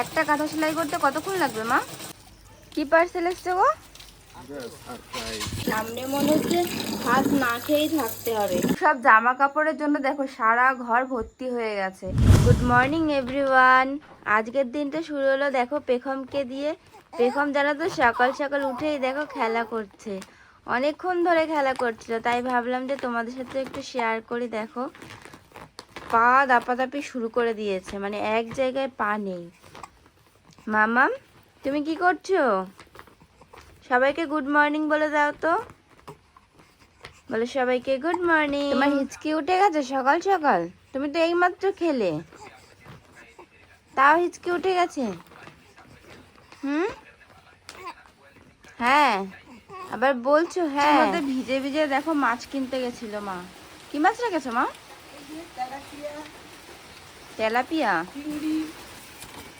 একটা কাঁথা সেলাই করতে কতক্ষণ লাগবে, মা? কি পার্সেল এসছে গো? সামনে মনে হচ্ছে হাত না খেয়েই থাকতে হবে। সব জামা কাপড়ের জন্য দেখো সারা ঘর ভর্তি হয়ে গেছে। গুড মর্নিং এভরিওয়ান আজকের দিনটা শুরু হলো, দেখো পেখমকে দিয়ে। পেখম জানা তো, সকাল সকাল উঠেই দেখো খেলা করছে। অনেকক্ষণ ধরে খেলা করছিল, তাই ভাবলাম যে তোমাদের সাথে একটু শেয়ার করি, দেখো। পা দাপাদাপি শুরু করে দিয়েছে মানে এক জায়গায় পা নেই। মামাম তুমি কি করছ? সবাইকে গুড মর্নিং বলে দাও তো। বলে সবাইকে গুড মর্নিং তোমার হিচকি উঠে গেছে সকাল সকাল? তুমি তো এইমাত্র খেলে। তাও হিচকি উঠে গেছে? হুম? হ্যাঁ। আবার বলছো হ্যাঁ। মধ্যে ভিজে ভিজে দেখো মাছ কিনতে গেছিল মা। কি মাছ রেখেছো মা? তেলাপিয়া।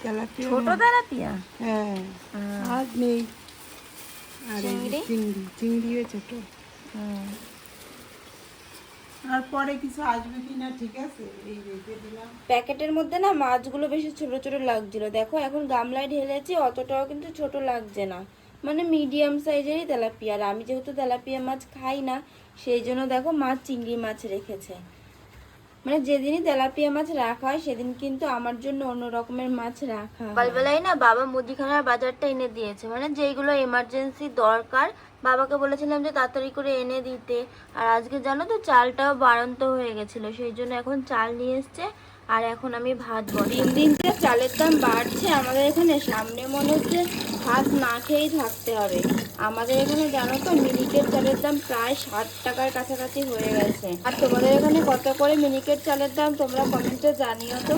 তেলাপিয়া ছোট তেলাপিয়া? হ্যাঁ। আর নেই। আর চিংড়ি? চিংড়ি চিংড়িও ছোট। আর পরে কিছু আসবে কিনা ঠিক আছে? এই রেখে দিলাম। প্যাকেটের মধ্যে না মাছগুলো বেশি ছোট ছোট লাগছিল। দেখো এখন গামলায় ঢেলেছি অতটাও কিন্তু ছোট লাগছে না। মানে মিডিয়াম সাইজেরই তেলাপিয়া। আর আমি যেহেতু তেলাপিয়া মাছ খাই না সেই জন্য দেখো মাছ চিংড়ি মাছ রেখেছে। মানে যেদিনই তেলাপিয়া মাছ রাখা হয় সেদিন কিন্তু আমার জন্য অন্য রকমের মাছ রাখা সকালবেলায় না বাবা মুদিখানার বাজারটা এনে দিয়েছে। মানে যেইগুলো এমার্জেন্সি দরকার বাবাকে বলেছিলাম যে তাড়াতাড়ি করে এনে দিতে। আর আজকে জানো তো চালটাও বাড়ন্ত হয়ে গেছিল সেই জন্য এখন চাল নিয়ে এসছে। আর এখন আমি ভাত দিন দিন যে চালের দাম বাড়ছে আমাদের এখানে সামনে মনে হচ্ছে ভাত না খেয়েই থাকতে হবে। আমাদের এখানে জানো তো মিনিকেট চালের দাম প্রায় ষাট টাকার কাছাকাছি হয়ে গেছে। আর তোমাদের এখানে কত করে মিনিকেট চালের দাম তোমরা কমেন্টে জানিও তো।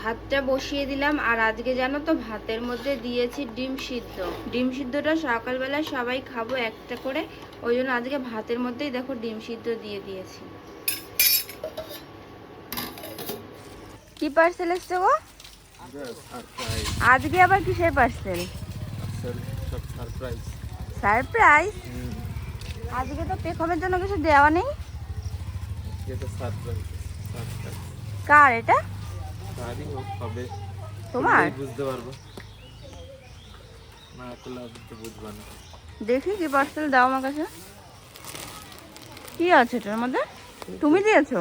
ভাতটা বসিয়ে দিলাম আর আজকে জানো তো ভাতের মধ্যে দিয়েছি ডিম সিদ্ধ। ডিম সিদ্ধটা সকালবেলা সবাই খাব একটা করে ওই জন্য আজকে ভাতের মধ্যেই দেখো ডিম সিদ্ধ দিয়ে দিয়েছি। কি পার্সেল এসছে গো? আজকে আবার কিসের পার্সেল সারপ্রাইজ সারপ্রাইজ আজকে তো পেখমের জন্য কিছু দেওয়া নেই। কার এটা? হবে। তোমার? বুঝতে পারব। না বুঝবা না। দেখি কি পার্সেল দাও আমার কাছে। কি আছে এটার মধ্যে? তুমি দিয়েছ?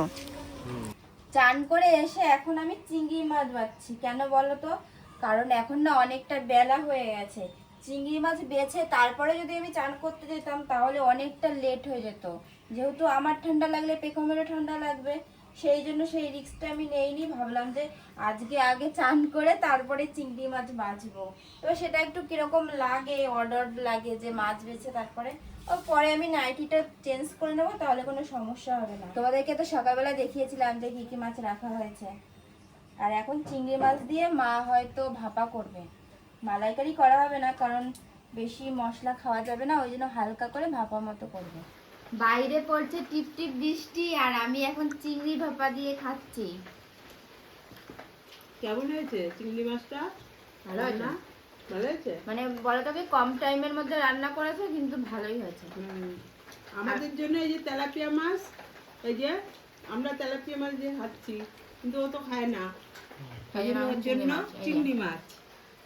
চান করে এসে এখন আমি চিংড়ি মাছ বাচ্ছি কেন বলো তো? কারণ এখন না অনেকটা বেলা হয়ে গেছে। চিংড়ি মাছ বেছে তারপরে যদি আমি চান করতে যেতাম, তাহলে অনেকটা লেট হয়ে যেত। যেহেতু আমার ঠান্ডা লাগলে পেখমেরও ঠান্ডা লাগবে, সেই জন্য সেই রিস্কটা আমি নেইনি। ভাবলাম যে আজকে আগে চান করে তারপরে চিংড়ি মাছ বাছবো এবার সেটা একটু কীরকম লাগে অর্ডার লাগে যে মাছ বেছে তারপরে, ও পরে আমি নাইটিটা চেঞ্জ করে নেব, তাহলে কোনো সমস্যা হবে না। তোমাদেরকে তো সকালবেলা দেখিয়েছিলাম যে কী কী মাছ রাখা হয়েছে। আর এখন চিংড়ি মাছ দিয়ে মা হয়তো ভাপা করবে। মালাইকারি করা হবে না কারণ বেশি মশলা খাওয়া যাবে না ওই জন্য হালকা করে ভাপা মতো করবে। বাইরে পড়ছে টিপ টিপ বৃষ্টি আর আমি এখন চিংড়ি ভাপা দিয়ে খাচ্ছি। কেমন হয়েছে চিংড়ি মাছটা? ভালো হয়েছে। না ভালো হয়েছে? মানে বলো তোকে কম টাইমের মধ্যে রান্না করেছে কিন্তু ভালোই হয়েছে। আমাদের জন্য এই যে তেলাপিয়া মাছ এই যে আমরা তেলাপিয়া মাছ দিয়ে খাচ্ছি কিন্তু ও তো খায় না। ওর জন্য। চিংড়ি মাছ।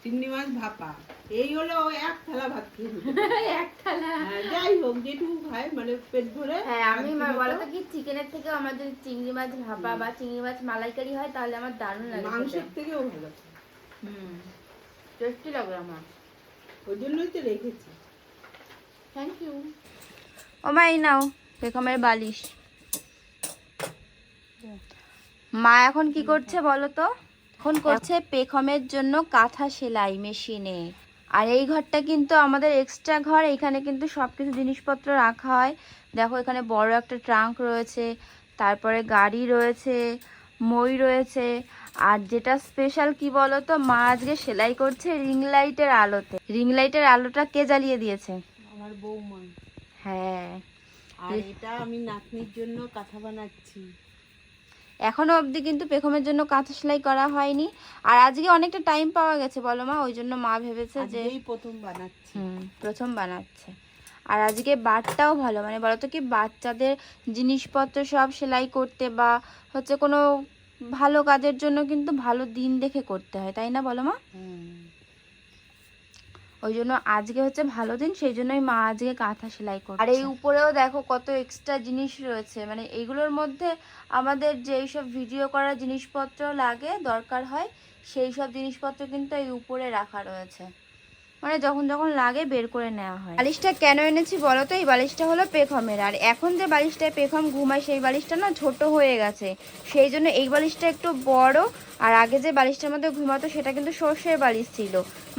চিংড়ি মাছ ভাপা। এই হলো এক থালা ভাত। এক থালা। হ্যাঁ, যাই হোক যেটুকু খায় মানে পেট ভরে হ্যাঁ আমি বলো তো কি চিকেনের থেকে আমার যদি চিংড়ি মাছ ভাপা বা চিংড়ি মাছ মালাইকারি হয় তাহলে আমার দারুণ লাগে মাংসের থেকেও ভালো। হুম টেস্টি লাগবে আমার। ওই জন্যই তো রেখেছি। থ্যাংক ইউ ও মা এই নাও পেখমের বালিশ। মা এখন কি করছে বলো তো? এখন করছে পেখমের জন্য কাঁথা সেলাই মেশিনে। আর এই ঘরটা কিন্তু আমাদের এক্সট্রা ঘর এখানে কিন্তু সব কিছু জিনিসপত্র রাখা হয়। দেখো এখানে বড় একটা ট্রাঙ্ক রয়েছে তারপরে গাড়ি রয়েছে মই রয়েছে। আর যেটা স্পেশাল কি বলো তো মা আজকে সেলাই করছে রিং লাইটের আলোতে। রিং লাইটের আলোটা কে জ্বালিয়ে দিয়েছে? আমার বৌমা। হ্যাঁ। আর এটা আমি নাতনির জন্য কাঁথা বানাচ্ছি। এখনও অবধি কিন্তু পেখমের জন্য কাঁথা সেলাই করা হয়নি। আর আজকে অনেকটা টাইম পাওয়া গেছে বলো মা ওই জন্য মা ভেবেছে যে প্রথম বানাচ্ছে। প্রথম বানাচ্ছে। আর আজকে বারটাও ভালো মানে বলো তো কি বাচ্চাদের জিনিসপত্র সব সেলাই করতে বা হচ্ছে কোনো ভালো কাজের জন্য কিন্তু ভালো দিন দেখে করতে হয় তাই না বলো মা? ওই জন্য আজকে হচ্ছে ভালো দিন সেই জন্যই মা আজকে কাঁথা সেলাই করে আর এই উপরেও দেখো কত এক্সট্রা জিনিস রয়েছে মানে এইগুলোর মধ্যে আমাদের যেই সব ভিডিও করার জিনিসপত্র লাগে দরকার হয়, সেই সব জিনিসপত্র কিন্তু এই উপরে রাখা রয়েছে। মানে যখন যখন লাগে বের করে নেওয়া হয়। বালিশটা কেন এনেছি বলো তো? এই বালিশটা হলো পেখমের। আর এখন যে বালিশটায় পেখম ঘুমায় সেই বালিশটা না ছোট হয়ে গেছে। সেই জন্য এই বালিশটা একটু বড় আর আগে যে বালিশটার মধ্যে ঘুমাতো সেটা কিন্তু সর্ষের বালিশ ছিল।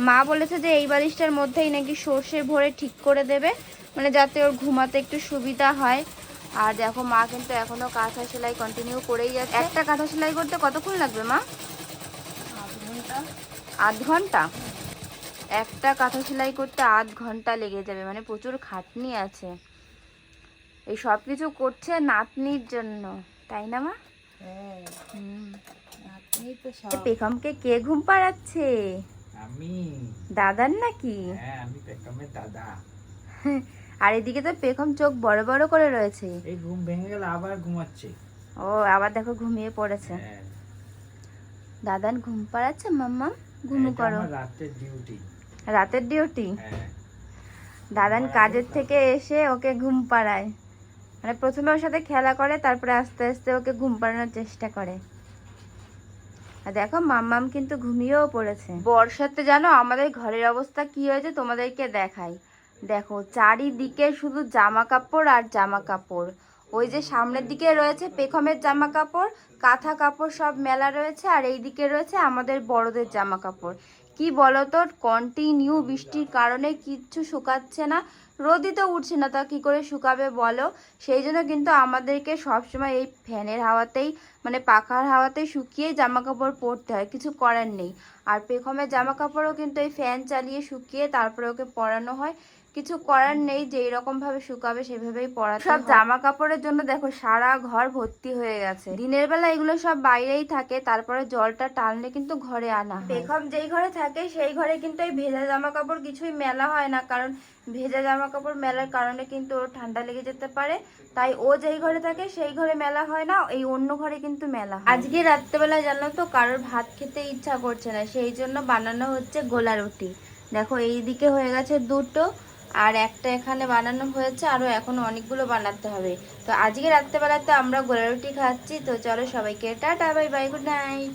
মা বলেছে যে এই বালিশটার মধ্যেই নাকি সর্ষে ভরে ঠিক করে দেবে মানে যাতে ওর ঘুমাতে একটু সুবিধা হয়। আর দেখো মা কিন্তু এখনও কাঁথা সেলাই কন্টিনিউ করেই যাচ্ছে। একটা কাঁথা সেলাই করতে কতক্ষণ লাগবে মা? আধ ঘণ্টা? একটা কাঁথা সেলাই করতে আধ ঘণ্টা লেগে যাবে মানে প্রচুর খাটনি আছে। এই সব কিছু করছে নাতনির জন্য তাই না মা? পেখমকে কে ঘুম পাড়াচ্ছে? আমি। দাদার নাকি? হ্যাঁ আমি পেটমের দাদা। আর এদিকে তো পেখম চোখ বড় বড় করে রয়েছে। এই ঘুম ভেঙে গেল আবার ঘুমাচ্ছে। ও আবার দেখো ঘুমিয়ে পড়েছে। হ্যাঁ, দাদান ঘুম পাড়াচ্ছে? মাম্মা ঘুমু করো। রাতের ডিউটি রাতের ডিউটি হ্যাঁ। দাদান কাজের থেকে এসে ওকে ঘুম পাড়ায়। মানে প্রথমে ওর সাথে খেলা করে তারপরে আস্তে আস্তে ওকে ঘুম পাড়ানোর চেষ্টা করে। আর দেখো মাম্মাম কিন্তু ঘুমিয়েও পড়েছে। বর্ষাতে জানো আমাদের ঘরের অবস্থা কি হয়েছে তোমাদেরকে দেখাই। দেখো চারিদিকে শুধু জামা কাপড় আর জামা কাপড়। ওই যে সামনের দিকে রয়েছে পেখমের জামা কাপড় কাঁথা কাপড় সব মেলা রয়েছে আর এই দিকে রয়েছে আমাদের বড়দের জামা কাপড় কি বলতো কন্টিনিউ বৃষ্টির কারণে কিচ্ছু শুকাচ্ছে না, রোদই তো উঠছে না, তা কি করে শুকাবে বলো? সেই জন্য কিন্তু আমাদেরকে সবসময় এই ফ্যানের হাওয়াতেই মানে পাখার হাওয়াতেই শুকিয়ে জামা কাপড় পরতে হয়, কিছু করার নেই। আর পেখমের জামা কাপড়ও কিন্তু এই ফ্যান চালিয়ে শুকিয়ে তারপরে ওকে পরানো হয়। কিছু করার নেই যেই রকম ভাবে শুকাবে সেভাবেই পরাতে সব জামা কাপড়ের জন্য দেখো সারা ঘর ভর্তি হয়ে গেছে। দিনের বেলা এগুলো সব বাইরেই থাকে তারপরে জলটা টানলে কিন্তু ঘরে আনা পেখম যেই ঘরে থাকে সেই ঘরে কিন্তু এই ভেজা জামা কাপড় কিছুই মেলা হয় না কারণ ভেজা জামা কাপড় মেলার কারণে কিন্তু ওর ঠান্ডা লেগে যেতে পারে। তাই ও যেই ঘরে থাকে সেই ঘরে মেলা হয় না এই অন্য ঘরে কিন্তু মেলা। আজকে রাত্রেবেলা জানো তো কারোর ভাত খেতে ইচ্ছা করছে না সেই জন্য বানানো হচ্ছে গোলা রুটি। দেখো এই দিকে হয়ে গেছে দুটো আর একটা এখানে বানানো হয়েছে, আরও এখনও অনেকগুলো বানাতে হবে। তো আজকে রাত্রেবেলাতে আমরা গোলা রুটি খাচ্ছি, তো চলো সবাইকে tata, bye bye, good night.